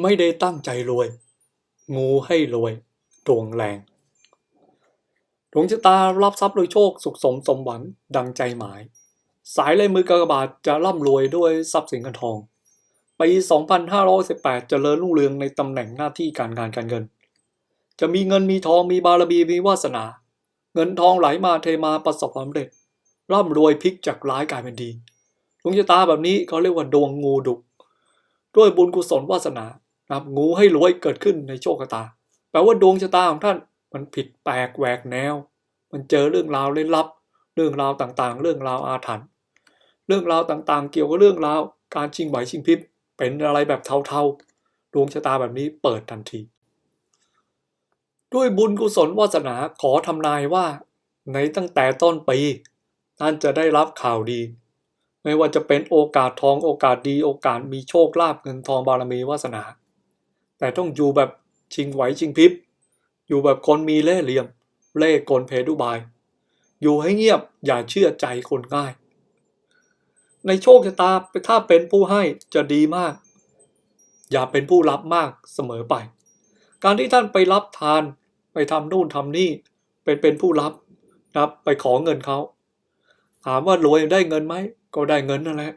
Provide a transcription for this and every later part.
ไม่ได้ตั้งใจรวย งูให้รวยดวงแรงดวงชะตารับทรัพย์โดยโชคสุขสมสมหวังดังใจหมาย สายลายมือกากบาทจะร่ำรวยด้วยทรัพย์สินเงินทองปี 2518 เจริญรุ่งเรืองในตำแหน่งหน้าที่การงานการเงิน จะมีเงินมีทองมีบารมีมีวาสนา เงินทองไหลมาเทมาประสบความสำเร็จ ร่ำรวยพลิกจากร้ายกลายเป็นดีดวงชะตาแบบนี้เขาเรียกว่าดวงงูดุด้วยบุญกุศลวาสนา นะครับงูให้รวยเกิดขึ้นในโชคชะตา แปลว่าดวงชะตาของท่านมันผิดแปลกแหวกแนว มันเจอเรื่องราวเล่นลับ เรื่องราวต่างๆ เรื่องราวอาถรรพ์เรื่องราวต่างๆ เกี่ยวกับเรื่องราวการชิงไหวชิงพริบเป็นอะไรแบบเทาๆ ดวงชะตาแบบนี้เปิดทันที ด้วยบุญกุศลวาสนาขอทำนายว่า ในตั้งแต่ต้นปีท่านจะได้รับข่าวดี ไม่ว่าจะเป็นโอกาสทองโอกาสดีโอกาสมีโชคลาภเงินทองบารมีวาสนา แต่ต้องอยู่แบบชิงไหวชิงพริบ อยู่แบบคนมีเล่ห์เหลี่ยม เล่ห์กลเพดุบาย อยู่ให้เงียบอย่าเชื่อใจคนง่าย ในโชคชะตาถ้าเป็นผู้ให้จะดีมาก อย่าเป็นผู้รับมากเสมอไป การที่ท่านไปรับทานไปทำนู่นทำนี่ เป็นเป็นผู้รับนะไปขอเงินเขาถามว่ารวยได้เงินไหมก็ได้เงินนั่นแหละ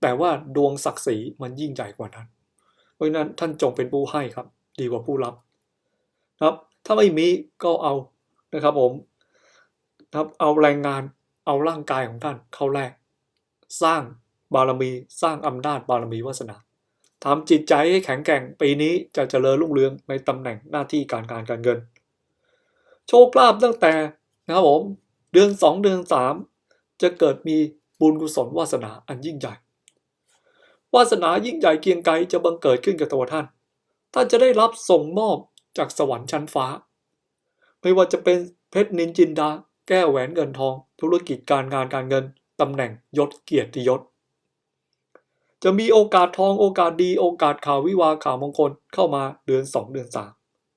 แต่ว่าดวงศักดิ์ศรีมันยิ่งใหญ่กว่านั้น เพราะฉะนั้นท่านจงเป็นผู้ให้ครับ ดีกว่าผู้รับนะครับ ถ้าไม่มีก็เอานะครับผมนะครับเอาแรงงานเอาร่างกายของท่านเข้าแลกสร้างบารมีสร้างอำนาจบารมีวาสนาทำจิตใจให้แข็งแกร่งปีนี้จะเจริญรุ่งเรืองในตำแหน่งหน้าที่การงานการเงิน โชคลาภตั้งแต่นะครับผมเดือน 2 เดือน 3 จะเกิดมีบุญกุศลวาสนาอันยิ่งใหญ่ วาสนายิ่งใหญ่เกียงไกรจะบังเกิดขึ้นกับตัวท่าน ท่านจะได้รับส่งมอบจากสวรรค์ชั้นฟ้า ไม่ว่าจะเป็นเพชรนินจินดา แก้วแหวนเงินทอง ธุรกิจการงานการเงิน ตำแหน่งยศเกียรติยศ จะมีโอกาสทองโอกาสดีโอกาสข่าววิวาข่าวมงคลเข้ามาเดือน 2 เดือน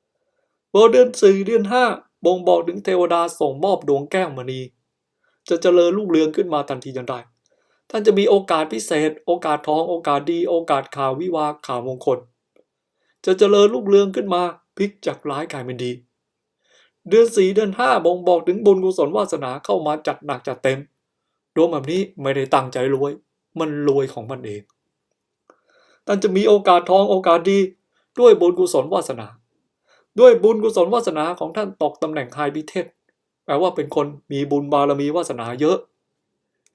3พอเดือน4เดือน 5 บ่งบอกถึงเทวดาส่งมอบดวงแก้วมณี จะเจริญรุ่งเรืองขึ้นมาทันทีทันใด ท่านจะมีโอกาสพิเศษ โอกาสทองโอกาสดี โอกาสข่าววิวาข่าวมงคล จะเจริญรุ่งเรืองขึ้นมาพลิกจากร้ายกลายเป็นดี เดือนสี่เดือนห้าบ่งบอกถึงบุญกุศลวาสนาเข้ามาจัดหนักจัดเต็มดวงแบบนี้ไม่ได้ตั้งใจรวย มันรวยของมันเองท่านจะมีโอกาสทองโอกาสดีด้วยบุญกุศลวาสนา ด้วยบุญกุศลวาสนาของท่านตกตำแหน่งไฮบิเทศแปลว่าเป็นคนมีบุญบารมีวาสนาเยอะ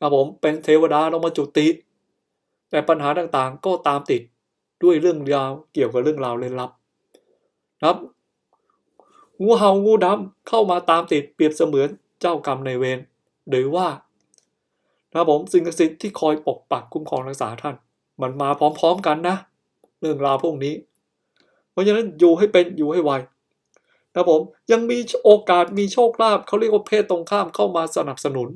ครับผมเป็นเทวดาลงมาจุติ แต่ปัญหาต่างๆ ก็ตามติดด้วยเรื่องราวเกี่ยวกับเรื่องราวเล่นลับครับงูเห่างูดำเข้ามาตามติดเปรียบเสมือนเจ้ากรรมในเวรหรือว่านะครับผมสิ่งศักดิ์สิทธิ์ที่คอยปกปักคุ้มครองรักษาท่าน มันมาพร้อมๆกันนะ เรื่องราวพวกนี้ เพราะฉะนั้นอยู่ให้เป็นอยู่ให้ไวนะผมยังมีโอกาสมีโชคลาภเขาเรียกว่าเพศตรงข้ามเข้ามาสนับสนุน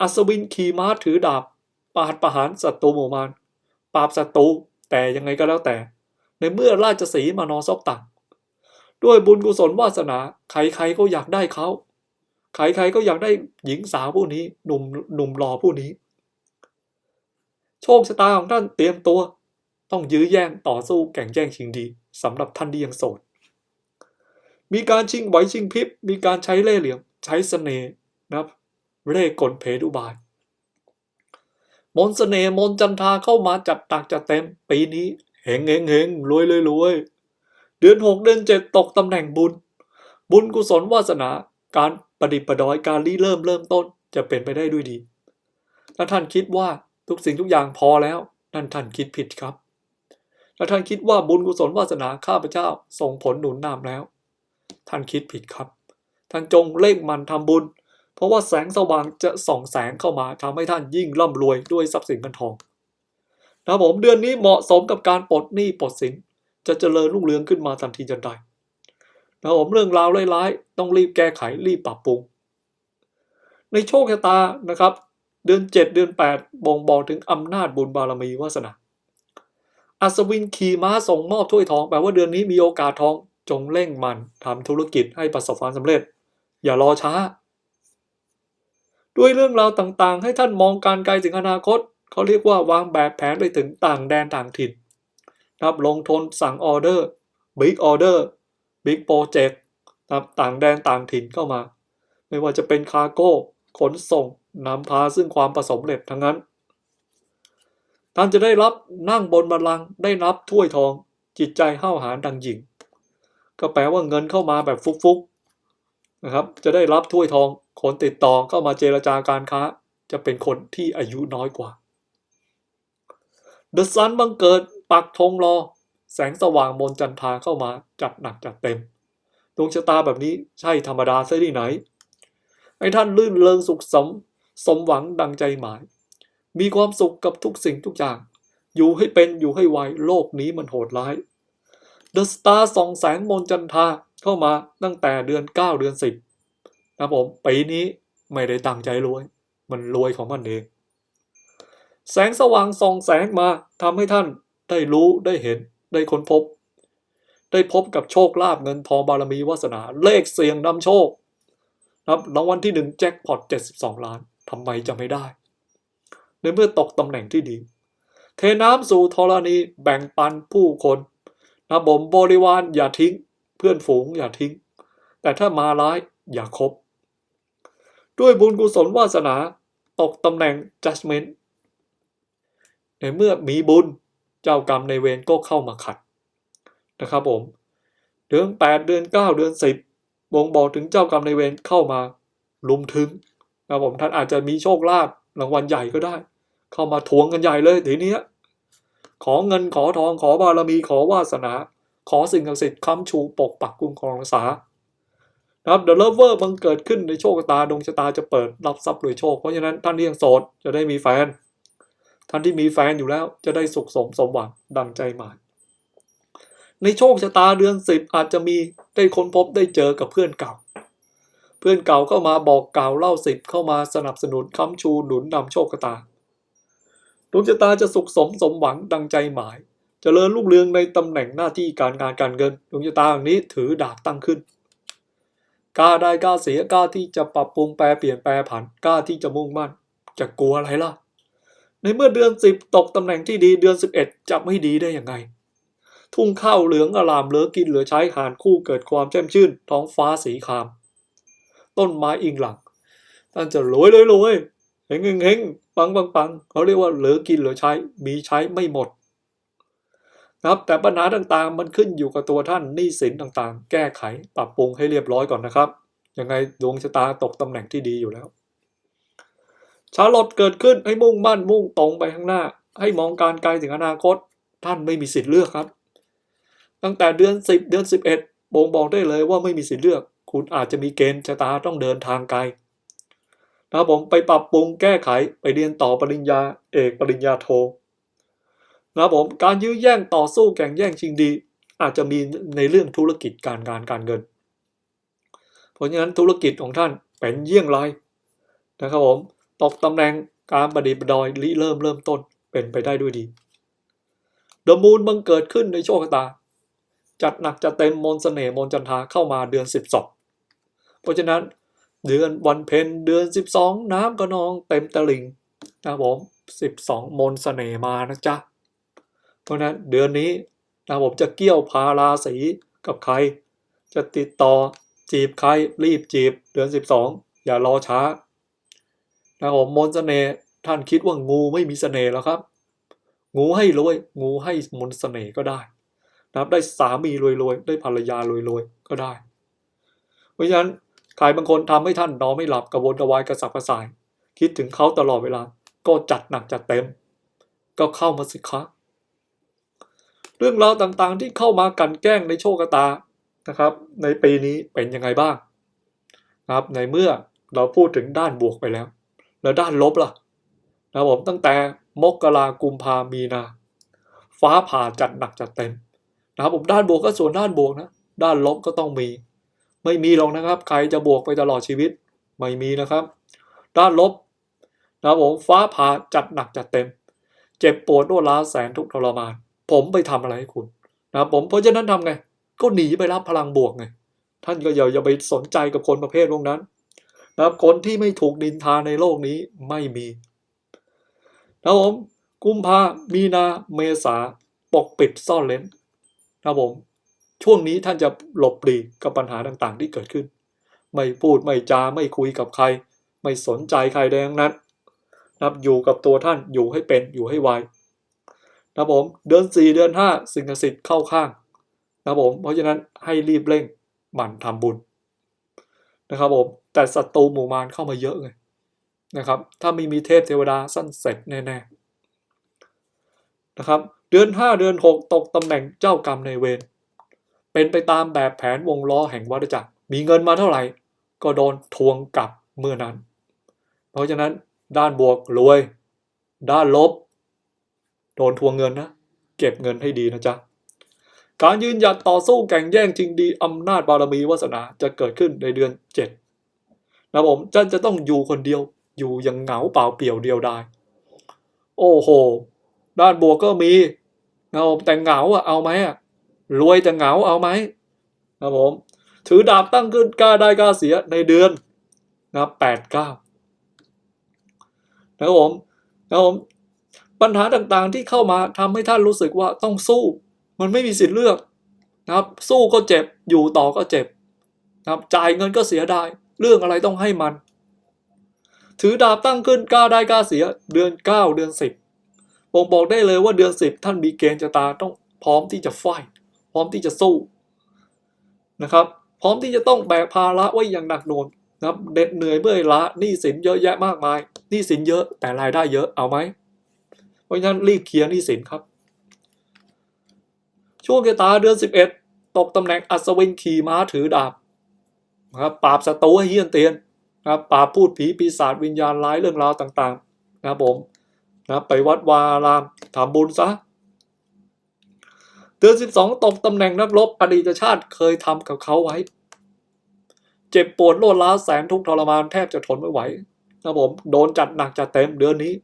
อัศวินขี่ม้าถือดาบปาดประหารศัตรูหมู่มารปราบศัตรูแต่ยังไงก็แล้วแต่ ในเมื่อราชสีมานอนซอกตังด้วยบุญกุศลวาสนา ใครๆก็อยากได้เขาใครๆก็อยากได้หญิงสาวผู้นี้ หนุ่มหนุ่มหล่อผู้นี้ โชคชะตาของท่านเตรียมตัว ต้องยื้อแย่งต่อสู้แข่งแย่งชิงดีสำหรับท่านที่ยังโสด มีการชิงไหวชิงพริบ มีการใช้เล่ห์เหลี่ยมใช้เสน่ห์นะครับ เล่กลเพดุบาย มนต์เสน่ห์มนจันทาเข้ามาจัดตักจัดเต็มปีนี้เฮงเฮงเฮงรวยเลยรวยเดือนหกเดือนเจ็ดตกตำแหน่งบุญ บุญกุศลวาสนาการประดิษฐ์ประดอยการรีเริ่มเริ่มต้นจะเป็นไปได้ด้วยดี ถ้าท่านคิดว่าทุกสิ่งทุกอย่างพอแล้ว นั่นท่านคิดผิดครับ ถ้าท่านคิดว่าบุญกุศลวาสนาข้าพเจ้าส่งผลหนุนนำแล้ว ท่านคิดผิดครับ ท่านจงเร่งมันทำบุญ เพราะว่าแสงสว่างจะส่องแสงเข้ามาทำให้ท่านยิ่งร่ำรวยด้วยทรัพย์สินเงินทองนะผมเดือนนี้เหมาะสมกับการปลดหนี้ปลดสิน จะเจริญรุ่งเรืองขึ้นมาทันทีทันใดนะผมเรื่องราวร้ายๆต้องรีบแก้ไขรีบปรับปรุง ในโชคชะตานะครับ เดือน 7 เดือน 8 บ่งบอกถึงอำนาจบุญบารมีวาสนาอัศวินขี่ม้าส่งมอบถ้วยทองแปลว่าเดือนนี้มีโอกาสทองจงเร่งมันทำธุรกิจให้ประสบความสำเร็จ อย่ารอช้า ด้วยเรื่องราวต่างๆ ให้ท่านมองการไกลถึงอนาคต เขาเรียกว่าวางแบบแผนไปถึงต่างแดนต่างถิ่นนะครับลงทุนสั่งออเดอร์บิ๊กออเดอร์บิ๊กโปรเจกต์นะครับต่างแดนต่างถิ่นเข้ามา ไม่ว่าจะเป็นคาร์โก้ขนส่งนำพาซึ่งความประสบเร็จทั้งนั้น ท่านจะได้รับนั่งบนบัลลังก์ได้รับถ้วยทองจิตใจห้าวหาญดังหญิง ก็แปลว่าเงินเข้ามาแบบฟุกๆ นะครับ จะได้รับถ้วยทองคนติดต่อเข้ามาเจรจาการค้า จะเป็นคนที่อายุน้อยกว่าเดอะซันบังเกิดปักธงรอ แสงสว่างมนจันทาเข้ามาจัดหนักจัดเต็มดวงชะตาแบบนี้ใช่ธรรมดาซะที่ไหน ไอ้ท่านลื่นเริงสุขสมสมหวังดังใจหมาย มีความสุขกับทุกสิ่งทุกอย่าง อยู่ให้เป็นอยู่ให้ไวโลกนี้มันโหดร้าย เดอะสตาร์ส่องแสงมนจันทา เข้ามาตั้งแต่เดือน 9 เดือน 10นะผมปีนี้ไม่ได้ตั้งใจรวย มันรวยของมันเอง แสงสว่างส่องแสงมาทำให้ท่านได้รู้ได้เห็นได้ค้นพบ ได้พบกับโชคลาภเงินทองบารมีวาสนา เลขเสียงนำโชคนะครับรางวัลที่หนึ่งแจ็คพอต72 ล้านทำไมจะไม่ได้ ในเมื่อตกตำแหน่งที่ดี เทน้ำสู่ธรณีแบ่งปันผู้คนนะบ่มบริวารอย่าทิ้ง พื่อนฝูงอย่าทิ้ง แต่ถ้ามาร้ายอย่าคบ ด้วยบุญกุศลวาสนาตกตำแหน่ง judgment ในเมื่อมีบุญเจ้ากรรมในเวรก็เข้ามาขัดนะครับผมเดือน8 เดือน 9 เดือน 10บ่งบอกถึงเจ้ากรรมในเวรเข้ามาลุมถึงนะครับผมท่านอาจจะมีโชคลาภรางวัลใหญ่ก็ได้ เข้ามาทวงกันใหญ่เลยทีนี้ขอเงินขอทองขอบารมีขอวาสนา ขอสิ่งศักดิ์สิทธิ์ค้ำชูปกปักคุ้มครองรักษานะครับ The Lover บังเกิดขึ้นในโชคชะตาดวงชะตาจะเปิดรับทรัพย์รวยโชค เพราะฉะนั้นท่านที่ยังโสดจะได้มีแฟน ท่านที่มีแฟนอยู่แล้วจะได้สุขสมสมหวังดังใจหมายในโชคชะตาเดือนสิบอาจจะมีได้ค้นพบได้เจอกับเพื่อนเก่า เพื่อนเก่าเข้ามาบอกกล่าวเล่าสิบเข้ามาสนับสนุนค้ำชูหนุนนำโชคชะตาดวงชะตาจะสุขสมสมหวังดังใจหมาย เจริญรุ่งเรืองในตำแหน่งหน้าที่การงานการเงินดวงชะตาอย่างนี้ถือดาบตั้งขึ้นกล้าได้กล้าเสียกล้าที่จะปรับปรุงแปลเปลี่ยนแปลผันกล้าที่จะมุ่งมั่น จะกลัวอะไรล่ะ ในเมื่อเดือนสิบตกตำแหน่งที่ดีเดือนสิบเอ็ดจะไม่ดีได้ยังไง ทุ่งข้าวเหลืองอลามเหลือกินเหลือใช้หานคู่เกิดความแจ่มชื่น ท้องฟ้าสีคราม ต้นไม้อิงหลังท่านจะรวยเลยรวยเฮงเฮงเฮงปังปังปังเขาเรียกว่าเหลือกินเหลือใช้มีใช้ไม่หมด นะครับ แต่ปัญหาต่างๆ มันขึ้นอยู่กับตัวท่านหนี้สินต่างๆ แก้ไขปรับปรุงให้เรียบร้อยก่อนนะครับ ยังไงดวงชะตาตกตำแหน่งที่ดีอยู่แล้ว ชาลอตเกิดขึ้นให้มุ่งมั่นมุ่งตรงไปข้างหน้า ให้มองการไกลถึงอนาคต ท่านไม่มีสิทธิ์เลือกครับ ตั้งแต่เดือน 10 เดือน 11บ่งบอกได้เลยว่าไม่มีสิทธิ์เลือก คุณอาจจะมีเกณฑ์ชะตาต้องเดินทางไกลนะครับผมไปปรับปรุงแก้ไขไปเรียนต่อปริญญาเอกปริญญาโท นะครับผมการยื้อแย่งต่อสู้แข่งแย่งชิงดี อาจจะมีในเรื่องธุรกิจการงานการเงิน เพราะฉะนั้นธุรกิจของท่านเป็นเยี่ยงไรนะครับผมตกตำแหน่งการประดิษฐ์ประดอยริเริ่มเริ่มต้นเป็นไปได้ด้วยดีเดอะมูนบังเกิดขึ้นในโชคตา จัดหนักจัดเต็มมนต์เสน่ห์มนจันทาเข้ามาเดือน 12 เพราะฉะนั้นเดือนวันเพ็ญเดือน 12 น้ำก็นองเต็มตลิ่งนะครับผม 12 มนต์เสน่ห์มานะจ๊ะ เพราะนั้นเดือนนี้นะผมจะเกี่ยวพาราสีกับใคร จะติดต่อจีบใครรีบจีบ เดือน 12 อย่ารอช้านะผมมนต์เสน่ห์ท่านคิดว่างูไม่มีเสน่ห์แล้วครับ งูให้รวย งูให้มนต์เสน่ห์ก็ได้นะครับได้สามีรวยๆ ได้ภรรยารวยๆ ก็ได้ เพราะฉะนั้นใครบางคนทำให้ท่านนอนไม่หลับกระวนกระวายกระสับกระส่าย คิดถึงเขาตลอดเวลา ก็จัดหนักจัดเต็ม ก็เข้ามาสิคะเรื่องราวต่างๆ ที่เข้ามากันแกล้งในโชคชะตานะครับ ในปีนี้เป็นยังไงบ้างนะครับในเมื่อเราพูดถึงด้านบวกไปแล้ว แล้วด้านลบล่ะนะผมตั้งแต่มกรากุมภามีนา ฟ้าผ่าจัดหนักจัดเต็มนะครับผมด้านบวกก็ส่วนด้านบวกนะ ด้านลบก็ต้องมี ไม่มีหรอกนะครับ ใครจะบวกไปตลอดชีวิต ไม่มีนะครับ ด้านลบนะครับผมฟ้าผ่าจัดหนักจัดเต็ม เจ็บปวดรวดร้าวแสนทุกทรมาน ผมไปทำอะไรให้คุณนะผมเพราะฉะนั้นทำไง ก็หนีไปรับพลังบวกไงท่านก็อย่าอย่าไปสนใจกับคนประเภทพวกนั้นนะคนที่ไม่ถูกดินทาในโลกนี้ไม่มีนะครับผมกุมภามีนาเมษาปกปิดซ่อนเล้นนะครับผมช่วงนี้ท่านจะหลบหลีกกับปัญหาต่างๆที่เกิดขึ้น ไม่พูดไม่จาไม่คุยกับใคร ไม่สนใจใครใดทั้งนั้นนะครับอยู่กับตัวท่านอยู่ให้เป็นอยู่ให้ไว นะผมเดือนสี่เดือนห้าสิ่งศักดิ์สิทธิ์เข้าข้างนะผมเพราะฉะนั้นให้รีบเร่งหมั่นทำบุญนะครับผมแต่ศัตรูหมู่มารเข้ามาเยอะไงนะครับ ถ้าไม่มีเทพเทวดาสั้นเสร็จแน่ๆนะครับ เดือนห้าเดือนหกตกตำแหน่งเจ้ากรรมในเวรเป็นไปตามแบบแผนวงล้อแห่งวัฏจักร มีเงินมาเท่าไหร่ ก็โดนทวงกลับเมื่อนั้น เพราะฉะนั้นด้านบวกรวย ด้านลบ โดนทวงเงินนะ เก็บเงินให้ดีนะจ๊ะ การยืนหยัดต่อสู้แข่งแย่งชิงดีอำนาจบารมีวาสนาจะเกิดขึ้นในเดือนเจ็ดนะผมจันจะต้องอยู่คนเดียวอยู่อย่างเหงาเปล่าเปลี่ยวเดียวดายโอ้โห ด้านบวกก็มีนะผมแต่เหงาอะเอาไหมอะรวยแต่เหงาเอาไหมนะผมถือดาบตั้งขึ้นกล้าได้กล้าเสียในเดือนนะแปดเก้านะผมนะผม ปัญหาต่างๆที่เข้ามาทำให้ท่านรู้สึกว่าต้องสู้ มันไม่มีสิทธิ์เลือกนะครับ สู้ก็เจ็บอยู่ต่อก็เจ็บนะครับจ่ายเงินก็เสียได้เรื่องอะไรต้องให้มัน ถือดาบตั้งขึ้นกล้าได้กล้าเสียเดือนเก้าเดือนสิบผมบอกได้เลยว่าเดือนสิบท่านมีเกณฑ์ชะตาต้องพร้อมที่จะไฟพร้อมที่จะสู้นะครับ พร้อมที่จะต้องแบกภาระไว้อย่างหนักหน่วงนะครับเด็ดเหนื่อยเมื่อยล้าหนี้สินเยอะแยะมากมายหนี้สินเยอะแต่รายได้เยอะเอาไหม ราะฉะนั้นรีบเคลียร์หนี้สินครับ ช่วงชะตาเดือน 11 ตกตำแหน่งอัศวินขี่ม้าถือดาบนะครับปราบศัตรูให้เฮี้ยนเตียนนะครับปราบพูดผีปีศาจวิญญาณร้ายเรื่องราวต่างๆ นะครับผมนะไปวัดวารามทำบุญซะเดือน 12 ตกตำแหน่งนักรบอดีตชาติเคยทำกับเขาไว้ เจ็บปวดโลดล้าแสนทุกทรมานแทบจะทนไม่ไหวนะครับผมโดนจัดหนักจัดเต็มเดือนนี้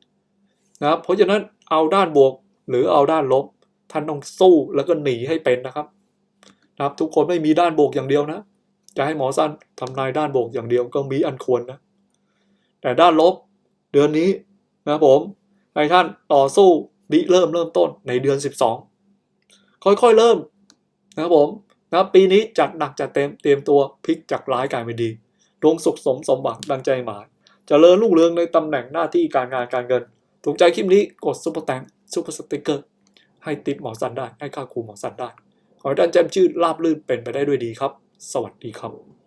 นะครับเพราะฉะนั้น เอาด้านบวก หรือเอาด้านลบ ท่านต้องสู้แล้วก็หนีให้เป็นนะครับ นะครับ ทุกคนไม่มีด้านบวกอย่างเดียวนะ จะให้หมอสั้นทำนายด้านบวกอย่างเดียวก็มีอันควรนะ แต่ด้านลบเดือนนี้นะครับผมให้ท่านต่อสู้ดิเริ่มเริ่มต้นในเดือน 12 ค่อยๆเริ่มนะครับผมนะครับปีนี้จัดหนักจัดเต็มเตรียมตัวพลิกจากร้ายกลายเป็นดีดวงสุขสมสมหวังดังใจหมายจเจริญรุ่งเรืองในตำแหน่งหน้าที่การงานการเงิน ถูกใจคลิปนี้กดซุปเปอร์แตงซุปเปอร์สติกเกอร์ให้ติปหมอสันได้ให้ค่าครูหมอสันได้ ขอให้ท่านแจ่มชื่นราบรื่นเป็นไปได้ด้วยดีครับ สวัสดีครับ